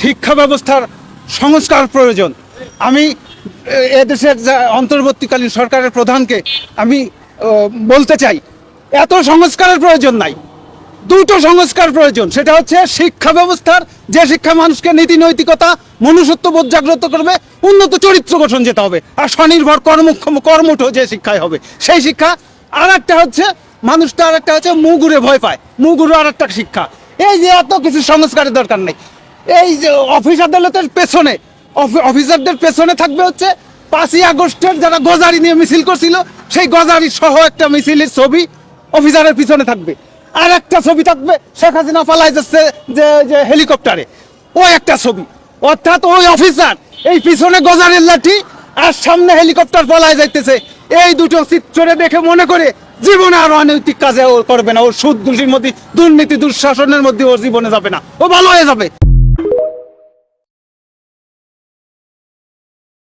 শিক্ষা ব্যবস্থার সংস্কার প্রয়োজন। আমি এদেশের অন্তর্বর্তীকালীন সরকারের প্রধানকে আমি বলতে চাই, এত সংস্কারের প্রয়োজন নাই। দুটো সংস্কার প্রয়োজন, সেটা হচ্ছে শিক্ষা ব্যবস্থার, যে শিক্ষা মানুষকে নীতি নৈতিকতা, মনুষ্যত্ব বোধ জাগ্রত করবে, উন্নত চরিত্র গঠন যেতে হবে, আর স্বনির্ভর কর্মক্ষম কর্মঠ যে শিক্ষায় হবে, সেই শিক্ষা আর একটা হচ্ছে, মানুষটা আর একটা হচ্ছে মুগুরে ভয় পায়, মুগুরু আর একটা শিক্ষা। এই যে এত কিছু সংস্কারের দরকার নেই। এই যে অফিস আদালতের পেছনে অফিসারদের পেছনে থাকবে হচ্ছে পাঁচই আগস্টের যারা গজারি নিয়ে মিছিল করছিল, সেই গজারি সহ একটা মিছিলের ছবি অফিসারের পিছনে থাকবে। আর একটা ছবি থাকবে শেখ হাসিনা পালাই যাচ্ছে যে যে হেলিকপ্টারে। ও একটা ছবি। অর্থাৎ ওই অফিসার এই পিছনে গজারের লাঠি আর সামনে হেলিকপ্টার পালাই যাইতেছে। এই দুটো চিত্রে দেখে মনে করে জীবনে আর অনৈতিক কাজে ও করবে না। ওর সুদ ঘুষির মধ্যে দুর্নীতি, দুঃশাসনের মধ্যে ওর জীবনে যাবে না। ও ভালো হয়ে যাবে।